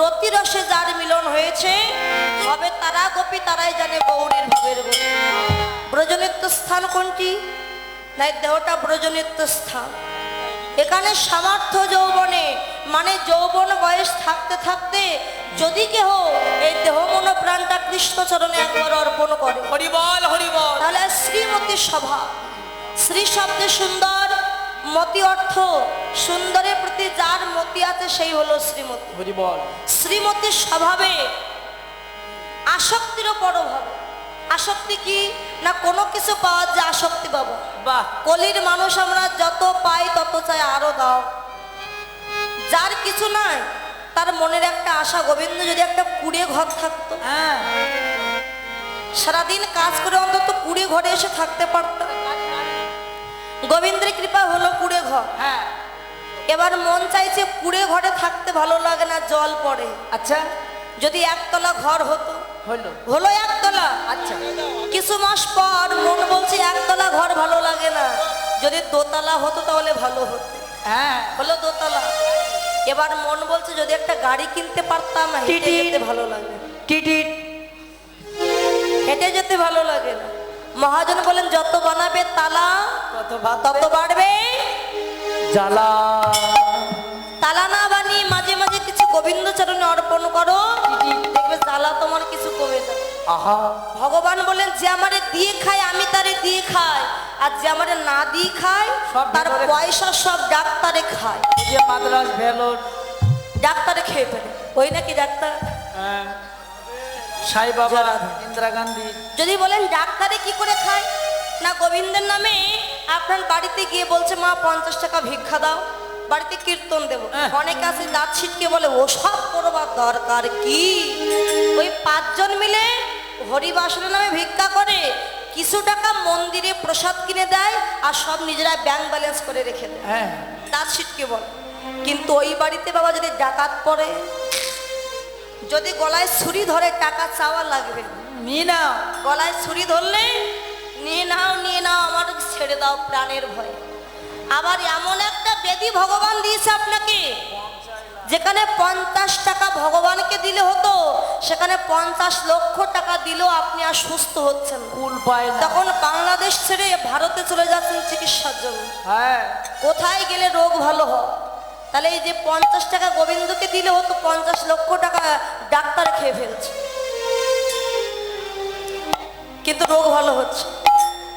রতিরসে যার মিলন হয়েছে হবে তারা গোপী তারাই জানে গৌরীর ভাবের গোপী ব্রজনিত্য স্থান কোনটি? না দেহটা ব্রজনিত্য স্থান। এখানে সামর্থ্য যৌবনে মানে যৌবন বয়স থাকতে থাকতে যদি কেহ এই দেহ মন প্রাণটা কৃষ্ণচরণে একবার অর্পণ করে হরিবল হরিবল। তাহলে শ্রীমতীর সভা শ্রী শব্দে সুন্দর মতি অর্থ সুন্দরের প্রতি যার মতি আছে সেই হলো শ্রীমতী। শ্রীমতীর স্বভাবে আসক্তিরও পরভাবে আসক্তি কি? না কোনো কিছু পাওয়ার যে আসক্তি পাবো? বাহ। কলির মানুষ আমরা যত পাই তত চাই আরও দাও। যার কিছু নাই তার মনের একটা আশা। গোবিন্দ যদি একটা কুড়ে ঘর থাকতো হ্যাঁ। সারাদিন কাজ করে অন্তত কুড়ে ঘরে এসে থাকতে পারতাম গোবিন্দের কৃপা হলো কুড়ে ঘর। হ্যাঁ। এবার মন চাইছে কুড়ে ঘরে থাকতে ভালো লাগে না জল পড়ে। আচ্ছা। যদি একতলা ঘর হতো। হলো হলো একতলা। আচ্ছা। কিছু মাস পর মন বলছে একতলা ঘর ভালো লাগে না। যদি দোতলা হতো তাহলে ভালো হতো। হ্যাঁ। হলো দোতলা। এবার মন বলছে যদি একটা গাড়ি কিনতে পারতাম হেঁটে যেতে ভালো লাগে। টিটিট। হেঁটে যেতে ভালো লাগে না। মহাজন বলেন যত বানাবে তালা তত বাড়বে। জ্বালা। তালা না বানিয়ে মাঝে মাঝে কিছু গোবিন্দ চরণে অর্পণ করো দেখবে জ্বালা তোমার কিছু কমে যাবে আহা। ভগবান বলেন যে আমারে দিয়ে খায় আমি তারে দিয়ে খাই। আর যে আমারে না দিয়ে খায় সব তার পয়সা সব ডাক্তারে খায়। যে মাদ্রাস ভেলোর। ডাক্তারে খেয়ে ফেলে। ওই নাকি ডাক্তার? হ্যাঁ। সাই বাবা ইন্দিরা গান্ধী। যদি বলেন ডাক্তারে কি করে খায়? না গোবিন্দের নামে আপনার বাড়িতে গিয়ে বলছে মা পঞ্চাশ টাকা ভিক্ষা দাও বাড়িতে কীর্তন দেবো। হ্যাঁ। অনেকে আছে দাঁত ছিটকে বলে ওসব করবার দরকার কি? ওই পাঁচজন মিলে হরিবাসনের নামে ভিক্ষা করে কিছু টাকা মন্দিরে প্রসাদ কিনে দেয় আর সব নিজেরা ব্যাংক ব্যালেন্স করে রেখে দেয়। হ্যাঁ। দাঁত ছিটকে বলে। কিন্তু ওই বাড়িতে বাবা যদি ডাকাত পড়ে যদি গলায় ছুরি ধরে টাকা চাওয়া লাগবে নিয়ে নাও। গলায় ছুরি ধরলে নিয়ে নাও নিয়ে নাও আমার ছেড়ে দাও প্রাণের ভয়ে। আবার এমন একটা বেদি ভগবান দিয়েছে আপনাকে যেখানে পঞ্চাশ টাকা ভগবানকে দিলে হতো সেখানে পঞ্চাশ লক্ষ টাকা দিলেও আপনি আর সুস্থ হচ্ছেন তখন বাংলাদেশ ছেড়ে ভারতে চলে যাচ্ছেন চিকিৎসার জন্য। হ্যাঁ। কোথায় গেলে রোগ ভালো হয়? তাহলে এই যে পঞ্চাশ টাকা গোবিন্দকে দিলে হতো পঞ্চাশ লক্ষ টাকা ডাক্তার খেয়ে ফেলছে। কিন্তু রোগ ভালো হচ্ছে।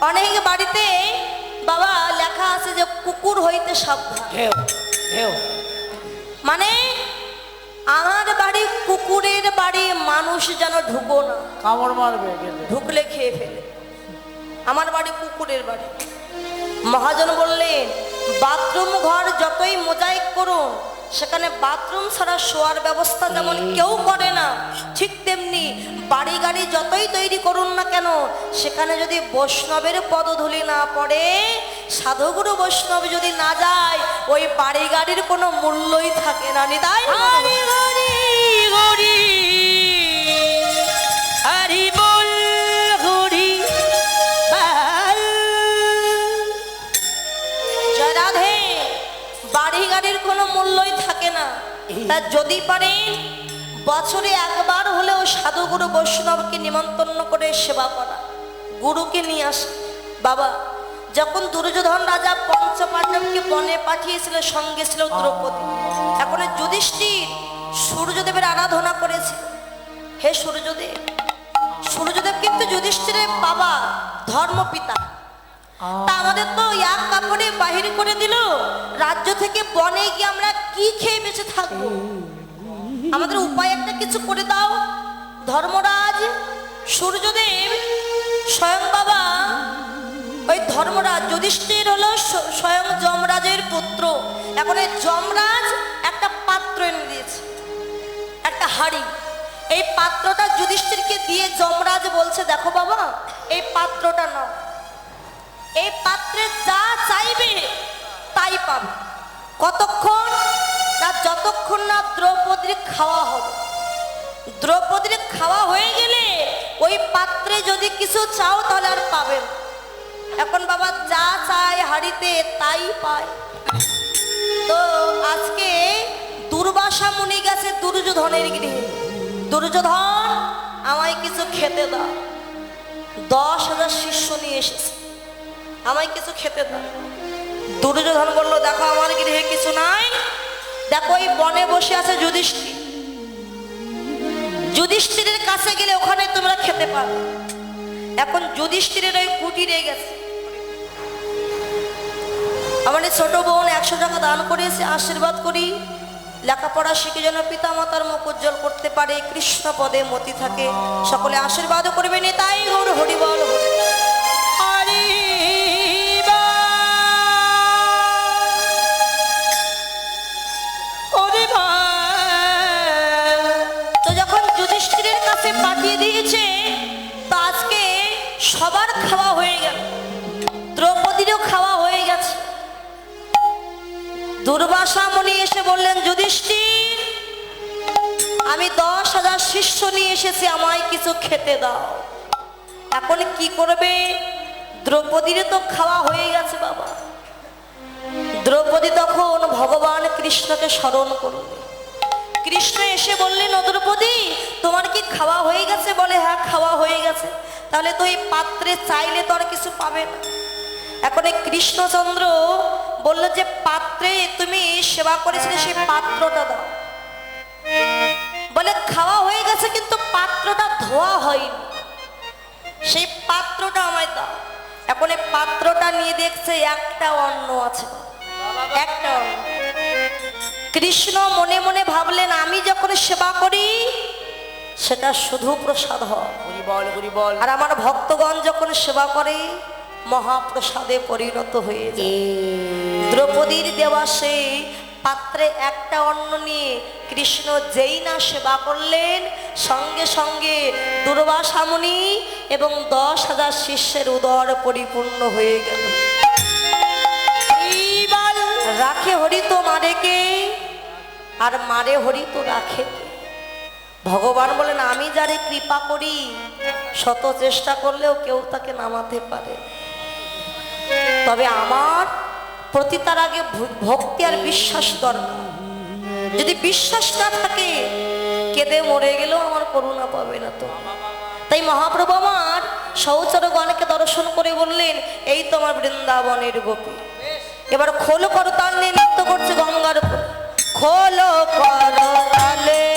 অনেক বাড়িতে বাবা লেখা আছে যে কুকুর হইতে সাবধান। মানে আমার বাড়ি কুকুরের বাড়ি মানুষ যেন ঢুকো না। কামড় মারবে গেলে ঢুকলে খেয়ে ফেলে। আমার বাড়ি কুকুরের বাড়ি। মহাজন বললেন বাথরুম ঘর যতই মোজাইক করুন সেখানে বাথরুম ছাড়া শোয়ার ব্যবস্থা যেমন কেউ করে না। ঠিক তেমনি বাড়ি গাড়ি যতই তৈরি করুন না কেন সেখানে যদি বৈষ্ণবের পদধূলি না পড়ে সাধুগুরু বৈষ্ণব যদি না যায় ওই বাড়ি গাড়ির কোনো মূল্যই থাকে না নিতাই গাড়ির কোনো মূল্যই থাকে না। তা যদি পারেন বছরে একবার হলেও সাধুগুরু বৈষ্ণবকে নিমন্ত্রণ করে সেবা করা। গুরুকে নিয়ে আসে। বাবা, যখন দুর্যোধন রাজা পঞ্চপাণ্ডবকে বনে পাঠিয়েছিল, সঙ্গে ছিল দ্রৌপদী। এখন যুধিষ্ঠির সূর্যদেবের আরাধনা করেছিল। হে সূর্যদেব সূর্যদেব কিন্তু যুধিষ্ঠিরের বাবা, ধর্মপিতা। আমাদের তো এক কাপড়ে বাহির করে দিল। রাজ্য থেকে বনে গিয়ে আমরা কি খেয়ে বেঁচে থাকব? আমাদের উপায় একটা কিছু করে দাও। ধর্মরাজ, সূর্যদেব, স্বয়ং বাবা, ওই ধর্মরাজ যুধিষ্ঠির হলো স্বয়ং যমরাজের পুত্র। এখন এই যমরাজ একটা পাত্র এনে দিয়েছে, একটা হাড়ি। এই পাত্রটা যুধিষ্ঠিরকে দিয়ে যমরাজ বলছে, দেখো বাবা, এই পাত্রটা নাও। এই পাত্রে যা চাইবে তাই পাবে। কতক্ষণ না যতক্ষণ না দ্রৌপদীর খাওয়া হবে। দ্রৌপদীর খাওয়া হয়ে গেলে ওই পাত্রে যদি কিছু চাও তাহলে আর পাবে না। এখন বাবা যা চায় হাড়িতে তাই পায়। তো আজকে দুর্বাসা মুনি গেছে দুর্যোধনের গৃহে। দুর্যোধন, আমায় কিছু খেতে দাও। দশ হাজার শিষ্য নিয়ে এসেছে। আমায় কিছু খেতে দাও। দুর্যোধন বলল, দেখো, আমার গৃহে কিছু নাই। দেখো ওই বনে বসে আছে যুধিষ্ঠির। যুধিষ্ঠিরের কাছে গেলে ওখানে তোমরা খেতে পারো। এখন যুধিষ্ঠিরের ওই কুটিরে গেছে। আমার এই ছোট বোন একশো টাকা দান করেছে আশীর্বাদ করি। লেখাপড়া শিখে যেন পিতা মাতার মুখ উজ্জ্বল করতে পারে। কৃষ্ণ পদে মতি থাকে। সকলে আশীর্বাদও করবেন তাই গৌর হরিবল হরি পাঠিয়ে দিয়েছে আজকে সবার খাওয়া হয়ে গেল। দ্রৌপদীরও খাওয়া হয়ে গেছে। দুর্বাসা মণি এসে বললেন, যুধিষ্ঠির, আমি দশ হাজার শিষ্য নিয়ে এসেছি, আমায় কিছু খেতে দাও। এখন কি করবে? দ্রৌপদীরও তো খাওয়া হয়ে গেছে, বাবা। দ্রৌপদী তখন ভগবান কৃষ্ণকে স্মরণ করবে কৃষ্ণ এসে বললেন, "ও দ্রৌপদী, তোমার কি খাওয়া হয়ে গেছে? বলে হ্যাঁ খাওয়া হয়ে গেছে। তাহলে তো এই পাত্রে চাইলে তো আর কিছু পাবে না। এখন এই কৃষ্ণচন্দ্র বলল যে, পাত্রে তুমি সেবা করেছিলে, সেই পাত্রটা দাও। বলে, খাওয়া হয়ে গেছে, কিন্তু পাত্রটা ধোয়া হয়নি। সেই পাত্রটা আমায় দাও। এখন এই পাত্রটা নিয়ে দেখছে, একটা অন্ন আছে। একটা অন্ন। কৃষ্ণ মনে মনে ভাবলেন আমি যখন সেবা করি সেটা শুধু প্রসাদ বল আর আমার ভক্তগণ যখন সেবা করে মহাপ্রসাদে পরিণত হয়ে যায়। দ্রৌপদীর দেওয়া সেই পাত্রে একটা অন্ন নিয়ে কৃষ্ণ যেই না সেবা করলেন সঙ্গে সঙ্গে দুর্বাসামণি এবং দশ হাজার শিষ্যের উদর পরিপূর্ণ হয়ে গেল। রাখে হরি তো মারে কে আর মারে হরি তো রাখে। ভগবান বলেন, আমি যারে কৃপা করি, শত চেষ্টা করলেও কেউ তাকে নামাতে পারে। তবে আমার প্রতি তার আগে ভক্তি আর বিশ্বাস দরকার। যদি বিশ্বাস না থাকে, কেঁদে মরে গেলেও আমার করুণা পাবে না তো। তাই মহাপ্রভু আমার সৌচরগণকে দর্শন করে বললেন, এই তো আমার বৃন্দাবনের গোপী। এবার খোল করো তাল নিয়ে নৃত্য করছে গঙ্গার খোলো করো তালে।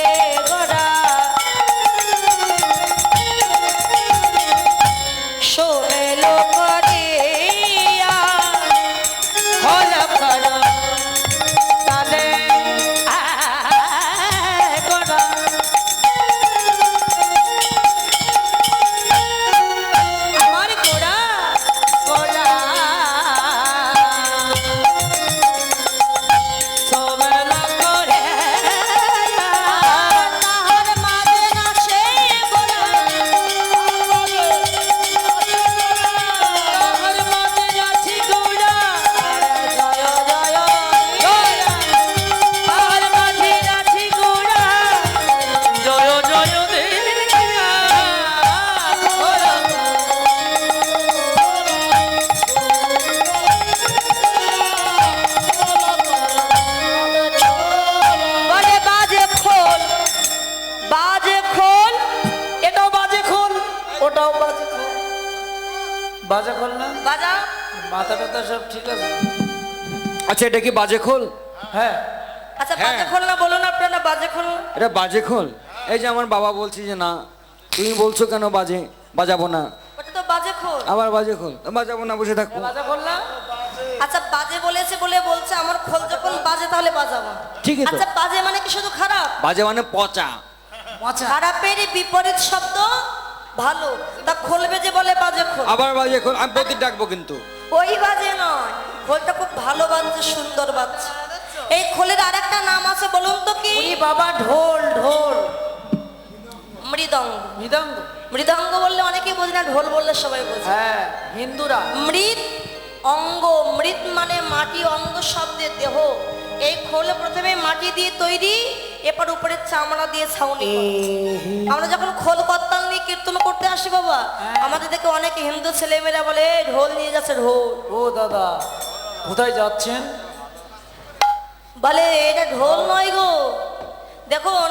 বাজে খোল না। বাজা? মাথা টাথা সব ঠিক আছে। আচ্ছা এটা কি বাজে খোল? হ্যাঁ। আচ্ছা হ্যাঁ। বাজে খোল না বলুন আপনারা বাজে খোল এটা বাজে খোল। এই যে আমার বাবা বলছি যে না তুমি বলছো কেন বাজে? বাজাবো না। ওটা তো বাজে খোল। আবার বাজে খোল। তো বাজাবো না বসে থাকব বাজে খোল না? আচ্ছা বাজে বলেছে বলে বলছে আমার খোল যখন বাজে তাহলে বাজাবো। ঠিকই তো। আচ্ছা বাজে মানে কি শুধু খারাপ? বাজে মানে পচা। খারাপের বিপরীত শব্দ ভালো তা খোল বেজে বলে বাজে খোল। আবার বাজে খোল আমি প্রতি ডাকবো কিন্তু। ওই বাজে নয় খোলটা খুব ভালো বাজছে সুন্দর বাজছে। এই খোলের আরেকটা নাম আছে বলুন তো কি? উনি বাবা ঢোল ঢোল। মৃদঙ্গ। মৃদঙ্গ। মৃদঙ্গ বললে অনেকেই বোঝে না ঢোল বললে সবাই বোঝে। হ্যাঁ হিন্দুরা। মৃত অঙ্গ মৃত মানে মাটি অঙ্গ শব্দের দেহ। এই খোল প্রথমে মাটি দিয়ে তৈরি এপার উপরে চামড়া দিয়ে ছাউনি আমরা যখন খোল করতাল নিয়ে কীর্তন করতে আসি বাবা আমাদের দেখে অনেক হিন্দু ছেলেমেয়েরা বলে ঢোল নিয়ে যাচ্ছে ঢোল। ও দাদা কোথায় যাচ্ছেন? বলে এটা ঢোল নয় গো। দেখুন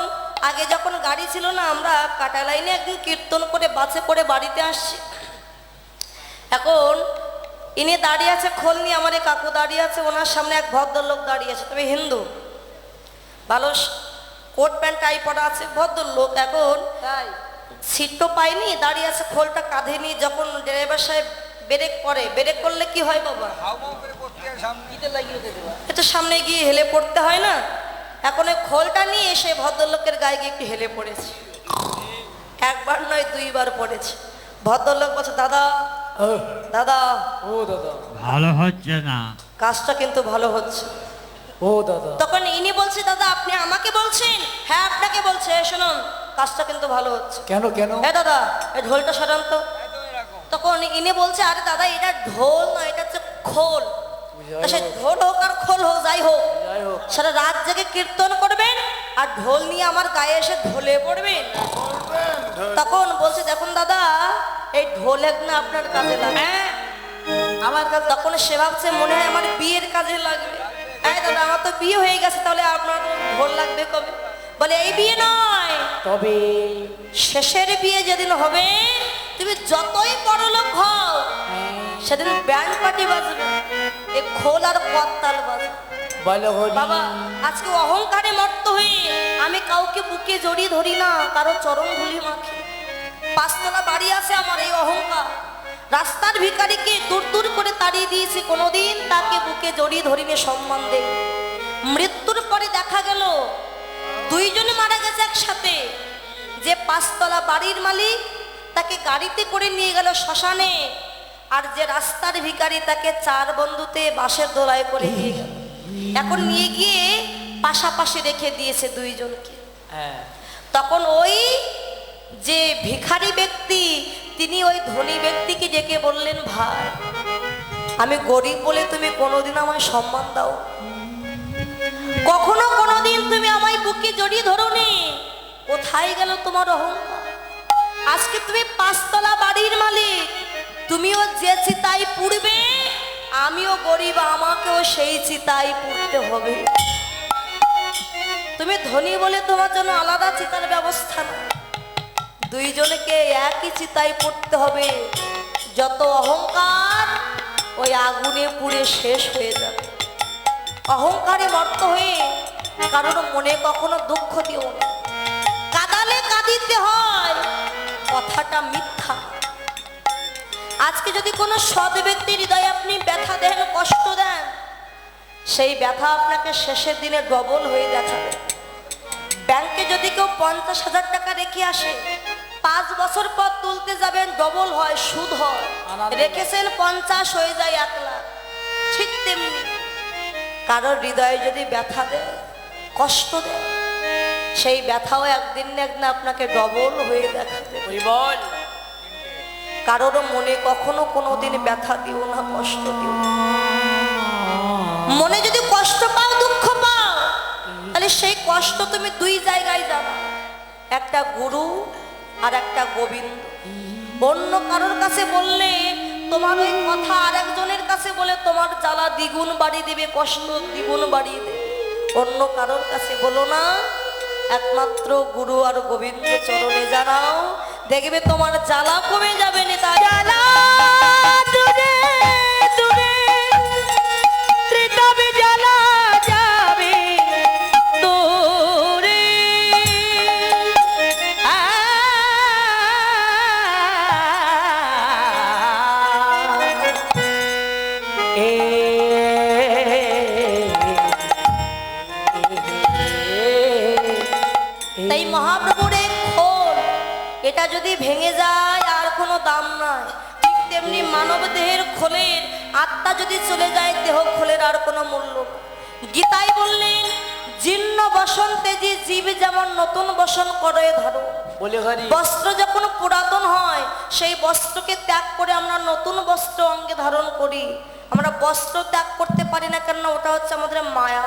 আগে যখন গাড়ি ছিল না আমরা কাটা লাইনে একদিন কীর্তন করে বাসে করে বাড়িতে আসছি। এখন ইনি দাঁড়িয়ে আছে খোল নিয়ে আমার কাকু দাঁড়িয়ে আছে ওনার সামনে এক ভদ্রলোক দাঁড়িয়ে আছে তবে হিন্দু। ভালো কোট প্যান্ট টাই পরা আছে ভদ্রলোক এখন। তাই। সিট তো পাইনি দাঁড়িয়ে আছে খোলটা কাঁধে নিয়ে যখন ড্রাইভার সাহেব ব্রেক করে ব্রেক করলে কি হয় বাবা? একটু সামনে গিয়ে হেলে পড়তে হয় না। এখন ওই খোলটা নিয়ে এসে ভদ্রলোকের গায়ে গিয়ে একটু হেলে পড়েছে। একবার নয় দুইবার পড়েছে। ভদ্রলোক বলছে দাদা দাদা ও দাদা। ভালো হচ্ছে না। কাজটা কিন্তু ভালো হচ্ছে। ও দাদা। তখন ইনি বলছে দাদা আপনি আমাকে বলছেন? হ্যাঁ আপনাকে বলছে। শুনুন কাজটা কিন্তু ভালো হচ্ছে। কেন কেন? হ্যাঁ দাদা এই ঢোলটা সরান তো। তখন ইনি বলছে আরে দাদা এটা ঢোল না এটা হচ্ছে খোল। সে ঢোল হোক আর খোল হোক যাই হোক। সারা রাত জেগে কীর্তন করবেন আর ঢোল নিয়ে আমার গায়ে এসে ঢোলে পড়বেন। তখন বলছে দেখুন দাদা এই ঢোল এক না আপনার কাজে লাগে আমার কাছে তখন সে ভাবছে মনে হয় আমার বিয়ের কাজে লাগবে। এই দাদা আমার তো বিয়ে হয়ে গেছে তাহলে আপনার লাগবে কবে? বলে এই বিয়ে নয়। তবে শেষের বিয়ে যেদিন হবে তুমি যতই হও সেদিন ব্যান্ড পার্টি বাজবে এই খোল আর বাজবে। বলো বাবা আজকে অহংকারে মর্ত হয়ে আমি কাউকে বুকে জড়িয়ে ধরি না কারও চরণ ধুলি মাখি। পাঁচতলা বাড়ি আছে আমার এই অহংকার। রাস্তার ভিখারিকে দূর দূর করে তাড়িয়ে দিয়েছি কোনোদিন তাকে বুকে জড়িয়ে ধরিনি সম্মান দেই মৃত্যুর পরে দেখা গেল দুইজনে মারা গেছে একসাথে। যে পাঁচতলা বাড়ির মালিক তাকে গাড়িতে করে নিয়ে গেল শ্মশানে আর যে রাস্তার ভিখারি তাকে চার বন্ধুতে বাসের দোলায় করে নিয়ে গেল। এখন নিয়ে গিয়ে পাশাপাশি রেখে দিয়েছে দুইজনকে। হ্যাঁ। তখন ওই যে ভিখারি ব্যক্তি তিনি ওই ধনী ব্যক্তিকে ডেকে বললেন, ভাই, আমি গরিব বলে তুমি কোনোদিন আমায় সম্মান দাও। কখনো কোনোদিন তুমি আমায় বুকে জড়িয়ে ধরোনি কোথায় গেল তোমার অহংকার? আজকে তুমি পাঁচতলা বাড়ির মালিক। তুমিও যে চিতাই পুড়বে, আমিও গরিব, আমাকেও সেই চিতাই পুড়তে হবে। তুমি ধনী বলে তোমার জন্য আলাদা চিতার ব্যবস্থা না দুইজনকে একই চিতায় পড়তে হবে। যত অহংকার ওই আগুনে পুড়ে শেষ হয়ে যাবে। অহংকারে মর্ত হয়ে কারোর মনে কখনো দুঃখ দিও না। কাদালে কাঁদিতে হয়, কথাটা মিথ্যা। আজকে যদি কোনো সৎ ব্যক্তির হৃদয়ে আপনি ব্যথা দেন কষ্ট দেন, সেই ব্যথা আপনাকে শেষের দিনে ডবল হয়ে দেখাবে। ব্যাংকে যদি কেউ পঞ্চাশ হাজার টাকা রেখে আসে পাঁচ বছর পর তুলতে যাবেন ডবল হয় সুদ হয়। রেখেছেন পঞ্চাশ হয়ে যায় এক লাখ। ঠিক তেমনি কারোর হৃদয়ে যদি ব্যথা দেয় কষ্ট দেয় সেই ব্যথাও একদিন না একদিন আপনাকে ডবল হয়ে হরি বল। কারোর মনে কখনো কোনোদিন ব্যথা দিও না কষ্ট দিও মনে যদি কষ্ট পাও দুঃখ পাও তাহলে সেই কষ্ট তুমি দুই জায়গায় যাবা একটা গুরু আর একটা গোবিন্দ। অন্য কারোর কাছে বললে তোমার ওই কথা, আর একজনের কাছে বলে তোমার জ্বালা দ্বিগুণ বাড়িয়ে দেবে, কষ্ট দ্বিগুণ বাড়িয়ে দেবে। অন্য কারোর কাছে বলো না, একমাত্র গুরু আর গোবিন্দ চরণে জানাও, দেখবে তোমার জ্বালা কমে যাবে নেতা জ্বালা যদি ভেঙে যায় আর কোনো দাম নাই। ঠিক তেমনি মানব দেহের খোলের আত্মা যদি চলে যায় দেহ খোলের আর কোনো মূল্য। গীতায় বললেন জীর্ণ বসন তেজি জীব যেমন নতুন বসন করে ধরো বলে বস্ত্র যখন পুরাতন হয় সেই বস্ত্রকে ত্যাগ করে আমরা নতুন বস্ত্র অঙ্গে ধারণ করি। আমরা বস্ত্র ত্যাগ করতে পারি না কেন ওটা হচ্ছে আমাদের মায়া।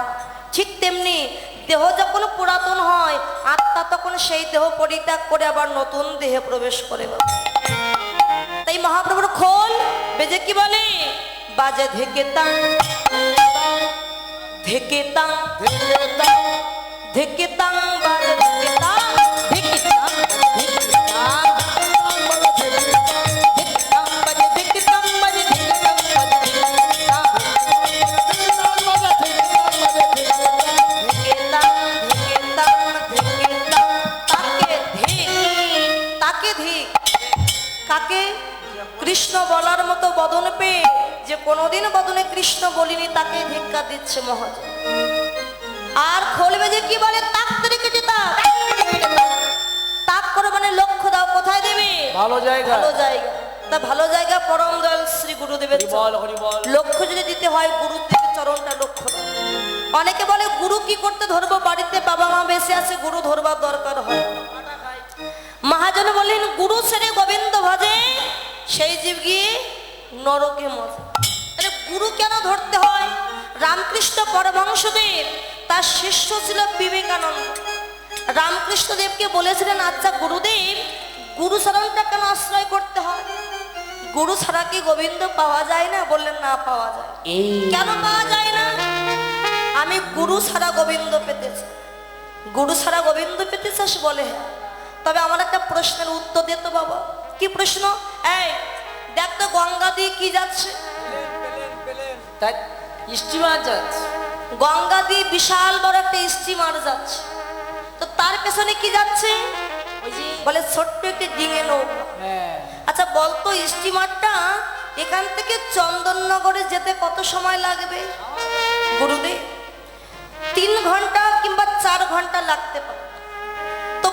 ঠিক তেমনি দেহ যখন পুরাতন হয় আত্মা তখন সেই দেহ পরিত্যাগ করে আবার নতুন দেহে প্রবেশ করে। তাই মহাপ্রভুর খোল বেজে কি বলে? বাজে ধেকে তাং। ধেকে তাং। ধেকে তাং। বাজে কাকে? কৃষ্ণ বলার মতো বদন পেয়ে যে কোনোদিন বদনে কৃষ্ণ বলিনি তাকে ধিক্কা দিচ্ছে মহাজ আর খোলবে যে কি বলে? তাক কেটে তাক তাক করে মানে লক্ষ্য দাও কোথায় দেবে? ভালো জায়গা। ভালো জায়গা। তা ভালো জায়গা পরম দয়াল শ্রী গুরুদেবের লক্ষ্য যদি দিতে হয় গুরুদেবের চরণটা লক্ষ্য দাও। অনেকে বলে গুরু কি করতে ধরবো? বাড়িতে বাবা মা বেঁচে আছে গুরু ধরবার দরকার হয়। মহাজন বললেন গুরু ছেড়ে গোবিন্দ ভজে সেই জীব গিয়ে নরকে মজে তাহলে গুরু কেন ধরতে হয়? রামকৃষ্ণ পরমহংসদেব তার শিষ্য ছিল বিবেকানন্দ। রামকৃষ্ণদেবকে বলেছিলেন আচ্ছা গুরুদেব গুরু চরণটা কেন আশ্রয় করতে হয়? গুরু ছাড়া কি গোবিন্দ পাওয়া যায় না? বললেন না পাওয়া যায়। কেন পাওয়া যায় না? আমি গুরু ছাড়া গোবিন্দ পেতেছি গুরু ছাড়া গোবিন্দ পেতে চাস বলে হ্যাঁ। তবে আমার একটা প্রশ্নের উত্তর দে তো বাবা। কি প্রশ্ন? এই দেখ তো গঙ্গা দিয়ে কি যাচ্ছে। তাই স্টিমার যাচ্ছে। গঙ্গা দিয়ে বিশাল বড় একটা স্টিমার যাচ্ছে। তো তার পেছনে কি যাচ্ছে? বলে ছোট্ট একটি ডিঙে নৌকা। হ্যাঁ। আচ্ছা বলতো স্টিমারটা এখান থেকে চন্দননগরে যেতে কত সময় লাগবে? গুরুদেব। তিন ঘণ্টা কিংবা চার ঘণ্টা লাগতে পারে।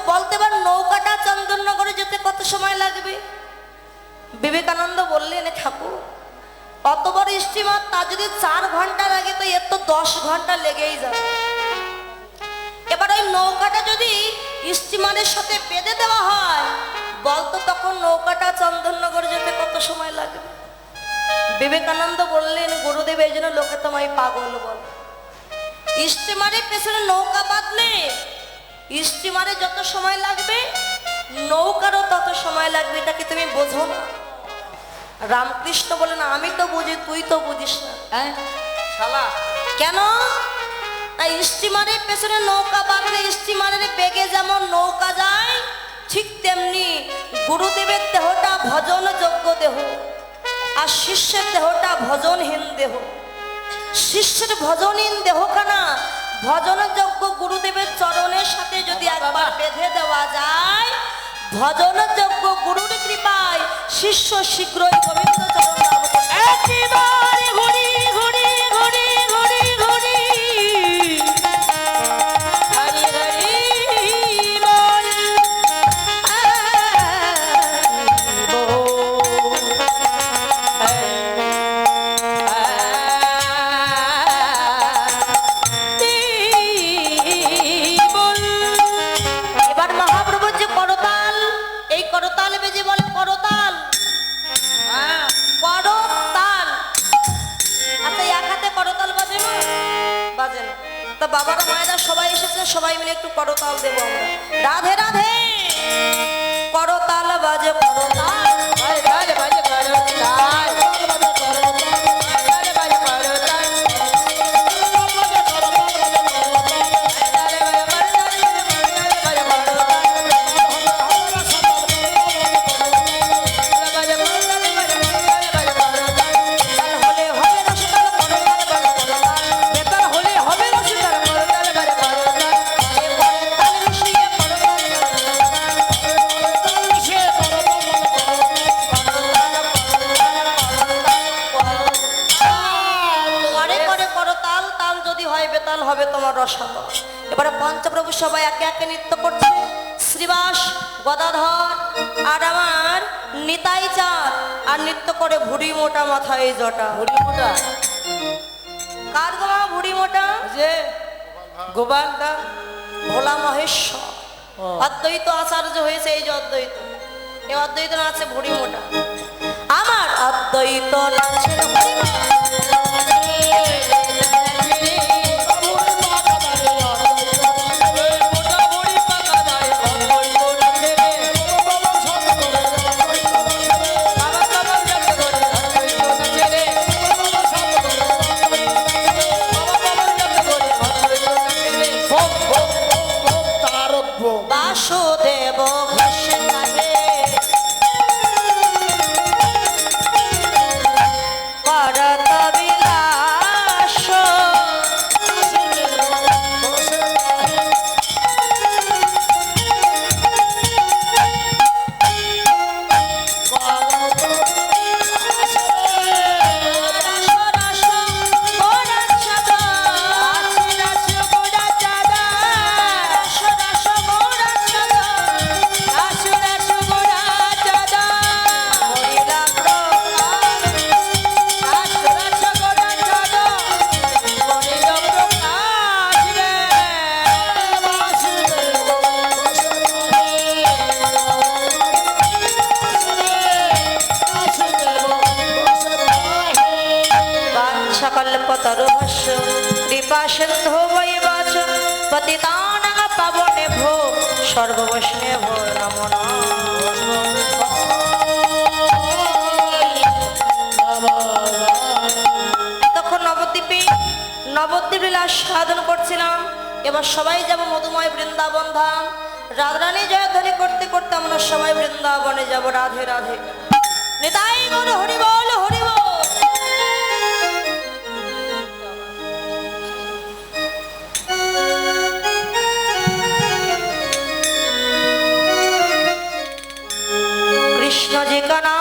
বলতে পার, নৌকাটা চন্দননগরে যেতে কত সময় লাগবে? বিবেকানন্দ বললেন ঠাকুর অত বড় স্টিমার তা যদি চার ঘণ্টা লাগে, তো এর তো দশ ঘণ্টা লেগেই যাবে। এবার ওই নৌকাটা যদি স্টিমারের সাথে বেঁধে দেওয়া হয়, বলতো তখন নৌকাটা চন্দননগর যেতে কত সময় লাগবে? বিবেকানন্দ বললেন, গুরুদেব, এই জন্য লোকে তোমায় পাগল বল। স্টিমারের পেছনে নৌকা বাঁধলে স্টিমারে যত সময় লাগবে, নৌকারও তত সময় লাগবে, এটা কি তুমি বোঝো না? রামকৃষ্ণ বলেন আমি তো বুঝি, তুই তো বুঝিস না। হ্যাঁ? শালা। কেন? তাই স্টিমারের পেছনে নৌকা বাঁধলে স্টিমারের বেগে যেমন নৌকা যায়, ঠিক তেমনি গুরুদেবের দেহটা ভজনযোগ্য দেহ, আর শিষ্যের দেহটা ভজনহীন দেহ। শিষ্যের ভজনহীন দেহখানা ভজনযোগ্য গুরুদেবের চরণের সাথে যদি একবার বেঁধে দেওয়া যায় ভজনযোগ্য গুরুর কৃপায় শিষ্য শীঘ্রই পবিত্র চরণ লাভ করবে। নৃত্য করে ভুড়ি মোটা মাথায় জটা। কার গোমা ভুড়ি মোটা? যে গোপাল দা ভোলা মহেশ্বর। অদ্বৈত আচার্য হয়েছে এই যে অদ্বৈত। এই অদ্বৈত আছে ভুড়ি মোটা। আমার অদ্বৈত নাচে এতক্ষণ নবদ্বীপে নবদ্বীপ লীলা সাধন করছিলাম। এবার সবাই যাব মধুময় বৃন্দাবন ধাম। রাধারানী জয়ধ্বনি করতে করতে আমরা সবাই বৃন্দাবনে যাব। রাধে রাধে। নিতাই বল হরি বল হরি বল ganar.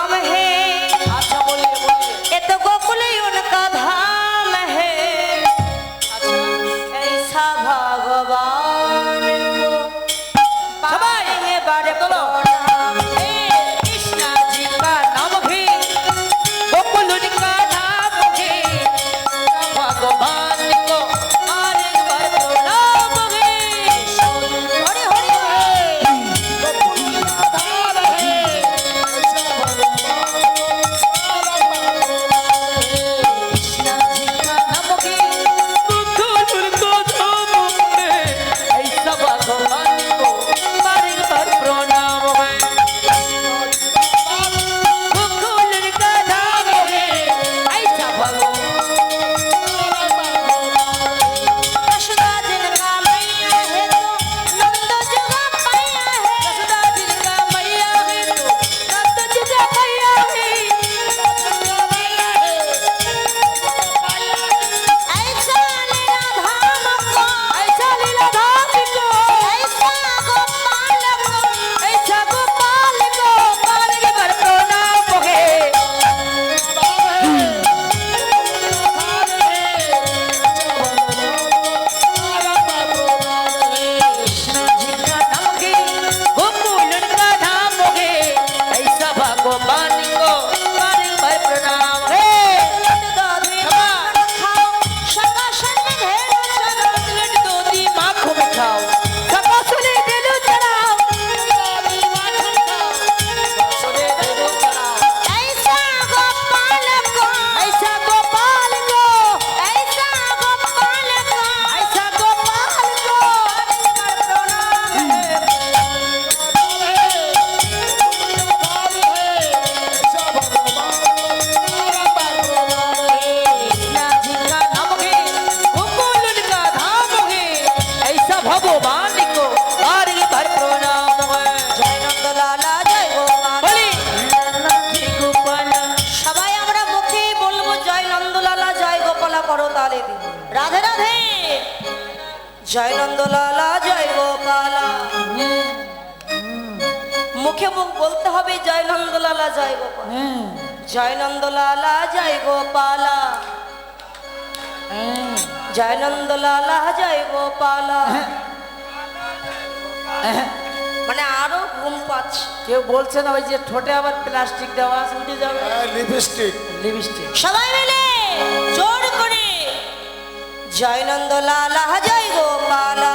জয় নন্দলালা জয় গোপালা। মুখে মুখ বলতে হবে জয় নন্দলালা জয় জয় নন্দলালা জয় গোপালা। জয় নন্দলালা জয় গোপালা। হ্যাঁ। হ্যাঁ। মানে আরও ঘুম পাচ্ছে। কেউ বলছে না ওই যে ঠোঁটে আবার প্লাস্টিক দেওয়া উঠে যাবে। হ্যাঁ, লিপস্টিক লিপস্টিক সবাই মিলে জোর করে জয়নন্দলালা জয় গোপালা।